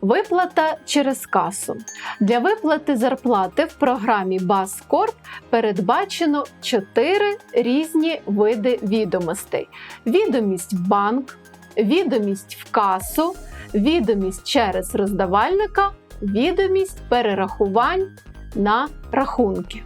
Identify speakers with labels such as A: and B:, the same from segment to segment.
A: Виплата через касу. Для виплати зарплати в програмі Баскорп передбачено 4 різні види відомостей: відомість в банк, відомість в касу, відомість через роздавальника, відомість перерахувань на рахунки.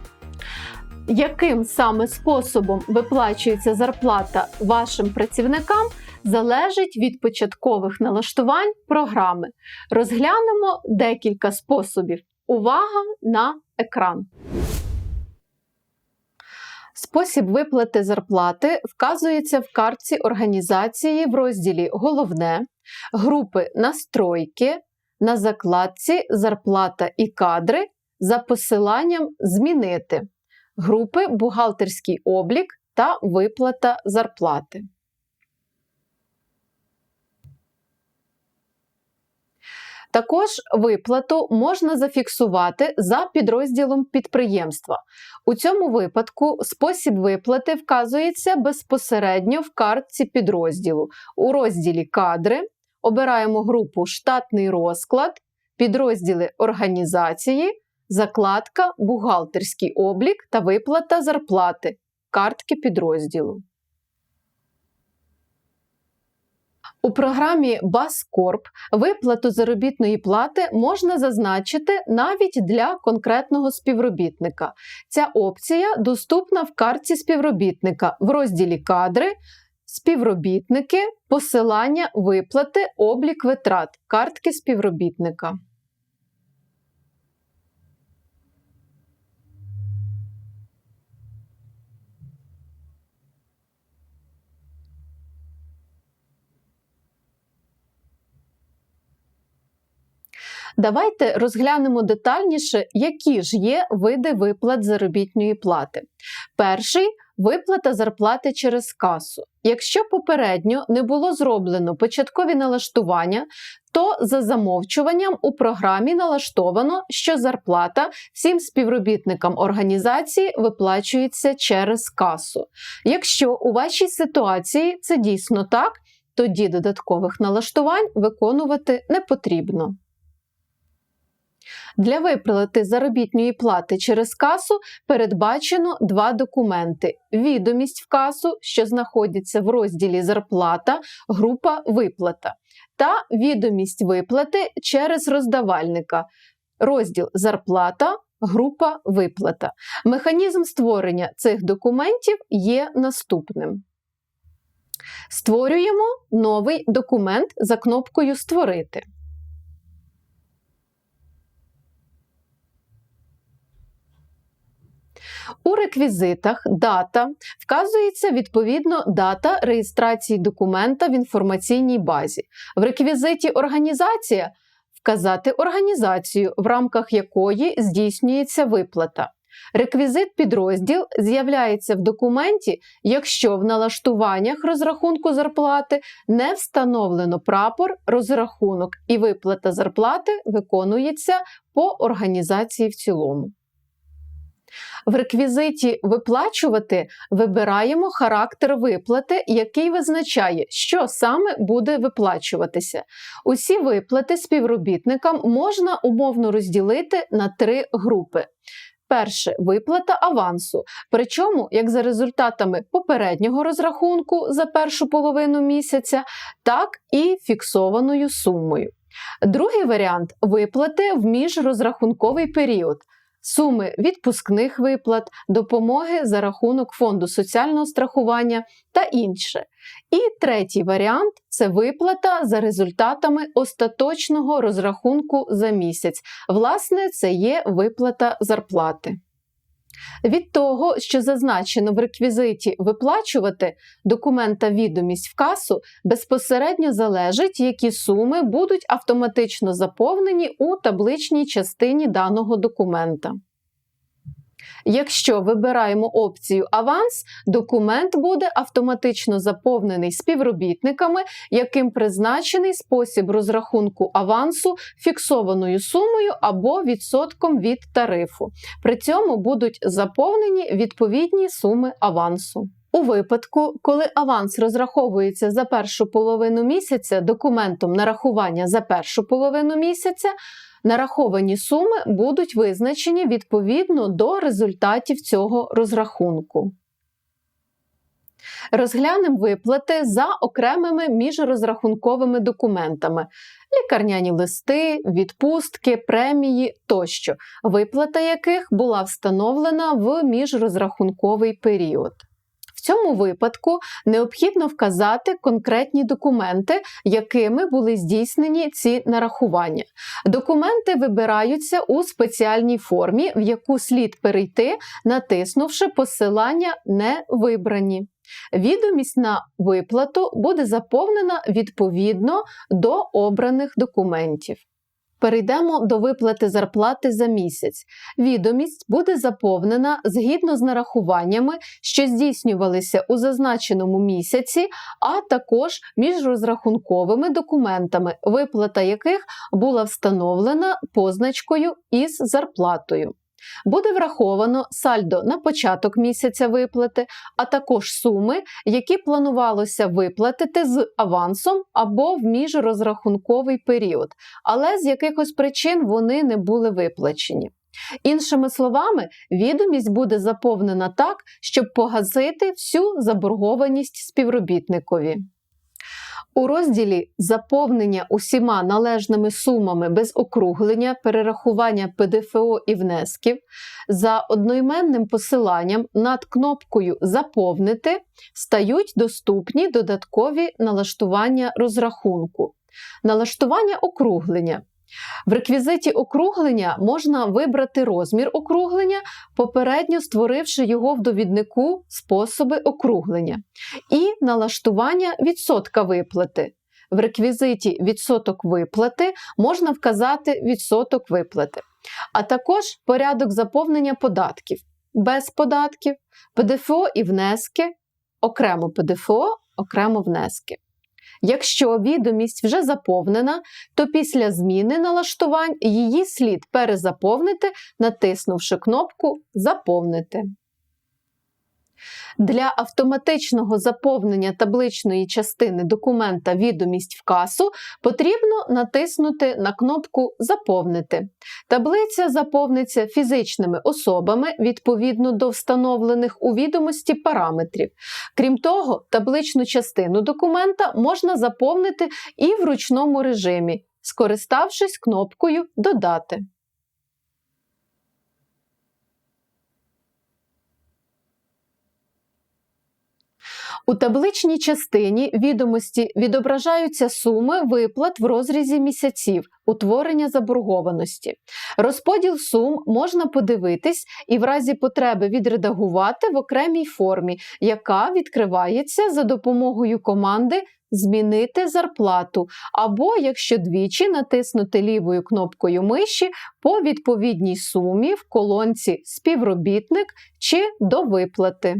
A: Яким саме способом виплачується зарплата вашим працівникам, залежить від початкових налаштувань програми. Розглянемо декілька способів. Увага на екран. Спосіб виплати зарплати вказується в картці організації в розділі Головне, групи Настройки, на закладці Зарплата і кадри за посиланням Змінити, групи Бухгалтерський облік та виплата зарплати. Також виплату можна зафіксувати за підрозділом підприємства. У цьому випадку спосіб виплати вказується безпосередньо в картці підрозділу. У розділі Кадри обираємо групу Штатний розклад, підрозділи організації, закладка, бухгалтерський облік та виплата зарплати, картки підрозділу. У програмі Баскорп виплату заробітної плати можна зазначити навіть для конкретного співробітника. Ця опція доступна в картці співробітника в розділі Кадри, співробітники, посилання виплати, облік витрат, картки співробітника. Давайте розглянемо детальніше, які ж є види виплат заробітної плати. Перший виплата зарплати через касу. Якщо попередньо не було зроблено початкові налаштування, то за замовчуванням у програмі налаштовано, що зарплата всім співробітникам організації виплачується через касу. Якщо у вашій ситуації це дійсно так, тоді додаткових налаштувань виконувати не потрібно. Для виплати заробітної плати через касу передбачено два документи: відомість в касу, що знаходиться в розділі Зарплата, група Виплата, та відомість виплати через роздавальника, розділ Зарплата. Група виплата. Механізм створення цих документів є наступним. Створюємо новий документ за кнопкою Створити. У реквізитах дата вказується відповідно дата реєстрації документа в інформаційній базі. В реквізиті Організація вказати організацію, в рамках якої здійснюється виплата. Реквізит підрозділ з'являється в документі, якщо в налаштуваннях розрахунку зарплати не встановлено прапор, розрахунок і виплата зарплати виконується по організації в цілому. В реквізиті Виплачувати вибираємо характер виплати, який визначає, що саме буде виплачуватися. Усі виплати співробітникам можна умовно розділити на три групи. Перше виплата авансу. Причому, як за результатами попереднього розрахунку за першу половину місяця, так і фіксованою сумою. Другий варіант виплати в міжрозрахунковий період суми відпускних виплат, допомоги за рахунок фонду соціального страхування та інше. І третій варіант це виплата за результатами остаточного розрахунку за місяць. Власне, це є виплата зарплати. Від того, що зазначено в реквізиті виплачувати документа відомість в касу, безпосередньо залежить, які суми будуть автоматично заповнені у табличній частині даного документа. Якщо вибираємо опцію Аванс, документ буде автоматично заповнений співробітниками, яким призначений спосіб розрахунку авансу фіксованою сумою або відсотком від тарифу. При цьому будуть заповнені відповідні суми авансу. У випадку, коли аванс розраховується за першу половину місяця документом нарахування за першу половину місяця, нараховані суми будуть визначені відповідно до результатів цього розрахунку. Розглянемо виплати за окремими міжрозрахунковими документами: лікарняні листи, відпустки, премії тощо, виплата яких була встановлена в міжрозрахунковий період. В цьому випадку необхідно вказати конкретні документи, якими були здійснені ці нарахування. Документи вибираються у спеціальній формі, в яку слід перейти, натиснувши посилання Не вибрані. Відомість на виплату буде заповнена відповідно до обраних документів. Перейдемо до виплати зарплати за місяць. Відомість буде заповнена згідно з нарахуваннями, що здійснювалися у зазначеному місяці, а також між розрахунковими документами, виплата яких була встановлена позначкою із зарплатою. Буде враховано сальдо на початок місяця виплати, а також суми, які планувалося виплатити з авансом або в міжрозрахунковий період, але з якихось причин вони не були виплачені. Іншими словами, відомість буде заповнена так, щоб погасити всю заборгованість співробітникові. У розділі Заповнення усіма належними сумами без округлення, перерахування ПДФО і внесків за одноіменним посиланням над кнопкою Заповнити стають доступні додаткові налаштування розрахунку. Налаштування округлення. В реквізиті округлення можна вибрати розмір округлення, попередньо створивши його в довіднику способи округлення, і налаштування відсотка виплати. В реквізиті відсоток виплати можна вказати відсоток виплати, а також порядок заповнення податків без податків, ПДФО і внески, окремо ПДФО, окремо внески. Якщо відомість вже заповнена, то після зміни налаштувань її слід перезаповнити, натиснувши кнопку Заповнити. Для автоматичного заповнення табличної частини документа відомість в касу потрібно натиснути на кнопку Заповнити. Таблиця заповниться фізичними особами відповідно до встановлених у відомості параметрів. Крім того, табличну частину документа можна заповнити і в ручному режимі, скориставшись кнопкою Додати. У табличній частині відомості відображаються суми виплат в розрізі місяців, утворення заборгованості. Розподіл сум можна подивитись і в разі потреби відредагувати в окремій формі, яка відкривається за допомогою команди Змінити зарплату, або, якщо двічі натиснути лівою кнопкою миші по відповідній сумі в колонці Співробітник чи до виплати.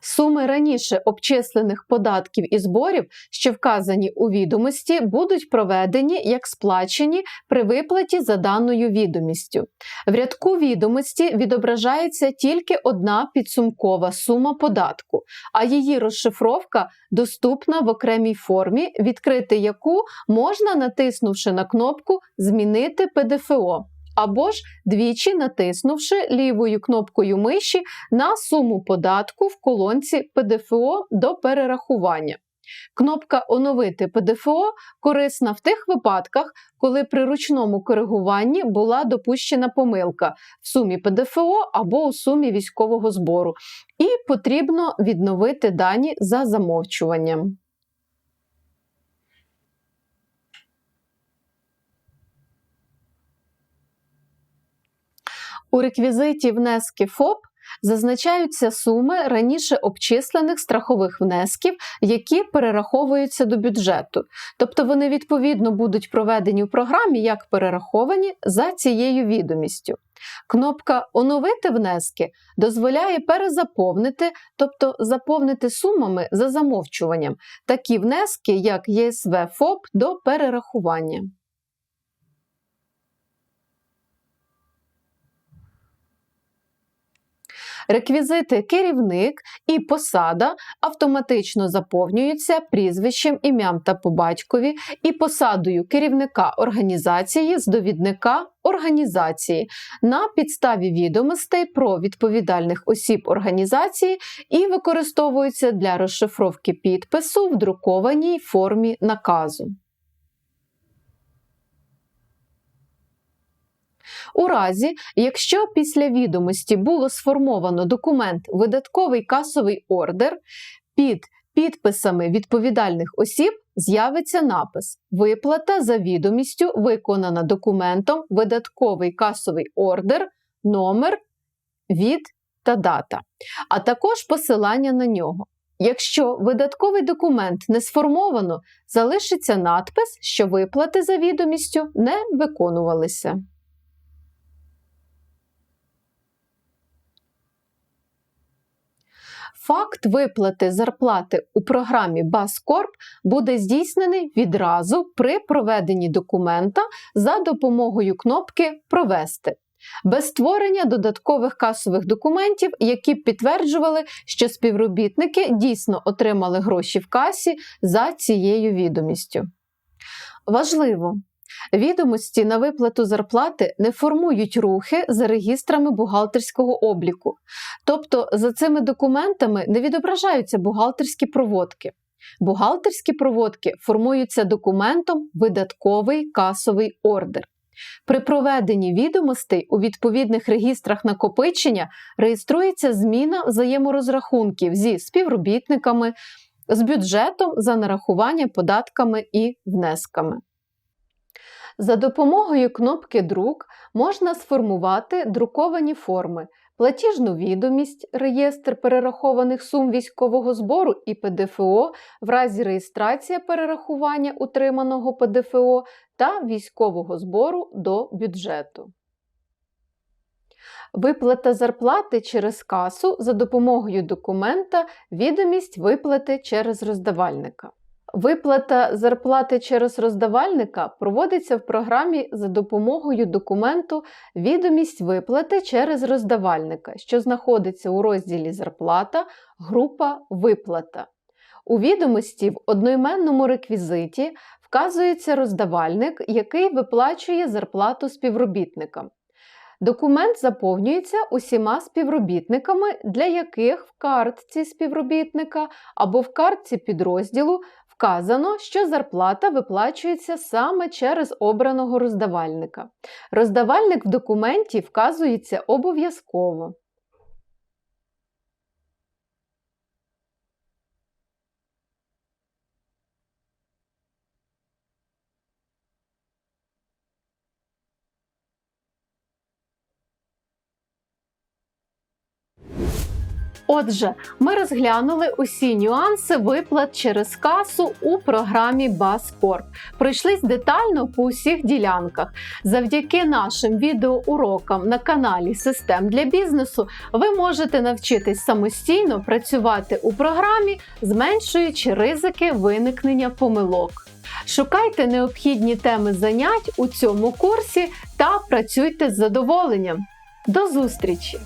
A: Суми раніше обчислених податків і зборів, що вказані у відомості, будуть проведені як сплачені при виплаті за даною відомістю. В рядку відомості відображається тільки одна підсумкова сума податку, а її розшифровка доступна в окремій формі, відкрити яку можна, натиснувши на кнопку Змінити ПДФО або ж двічі натиснувши лівою кнопкою миші на суму податку в колонці ПДФО до перерахування. Кнопка Оновити ПДФО корисна в тих випадках, коли при ручному коригуванні була допущена помилка в сумі ПДФО або у сумі військового збору, і потрібно відновити дані за замовчуванням. У реквізиті внески ФОП зазначаються суми раніше обчислених страхових внесків, які перераховуються до бюджету. Тобто вони відповідно будуть проведені в програмі як перераховані за цією відомістю. Кнопка Оновити внески дозволяє перезаповнити, тобто заповнити сумами за замовчуванням, такі внески, як ЄСВ ФОП до перерахування. Реквізити керівник і посада автоматично заповнюються прізвищем, ім'ям та по батькові і посадою керівника організації з довідника організації на підставі відомостей про відповідальних осіб організації і використовуються для розшифровки підпису в друкованій формі наказу. У разі, якщо після відомості було сформовано документ видатковий касовий ордер, під підписами відповідальних осіб з'явиться напис Виплата за відомістю виконана документом видатковий касовий ордер, номер, від та дата, а також посилання на нього. Якщо видатковий документ не сформовано, залишиться надпис, що виплати за відомістю не виконувалися. Факт виплати зарплати у програмі Баскорп буде здійснений відразу при проведенні документа за допомогою кнопки Провести. Без створення додаткових касових документів, які б підтверджували, що співробітники дійсно отримали гроші в касі за цією відомістю. Важливо, Відомості на виплату зарплати не формують рухи за регістрами бухгалтерського обліку, тобто за цими документами не відображаються бухгалтерські проводки. Бухгалтерські проводки формуються документом видатковий касовий ордер. При проведенні відомостей у відповідних регістрах накопичення реєструється зміна взаєморозрахунків зі співробітниками, з бюджетом за нарахування податками і внесками. За допомогою кнопки Друк можна сформувати друковані форми, платіжну відомість, реєстр перерахованих сум військового збору і ПДФО в разі реєстрації перерахування утриманого ПДФО та військового збору до бюджету. Виплата зарплати через касу за допомогою документа відомість виплати через роздавальника. Виплата зарплати через роздавальника проводиться в програмі за допомогою документу Відомість виплати через роздавальника, що знаходиться у розділі Зарплата, група Виплата. У відомості в одноіменному реквізиті вказується роздавальник, який виплачує зарплату співробітникам. Документ заповнюється усіма співробітниками, для яких в картці співробітника або в картці підрозділу Вказано, що зарплата виплачується саме через обраного роздавальника. Роздавальник в документі вказується обов'язково. Отже, ми розглянули усі нюанси виплат через касу у програмі Баскорп. Пройшлись детально по усіх ділянках. Завдяки нашим відеоурокам на каналі Систем для бізнесу ви можете навчитись самостійно працювати у програмі, зменшуючи ризики виникнення помилок. Шукайте необхідні теми занять у цьому курсі та працюйте з задоволенням. До зустрічі!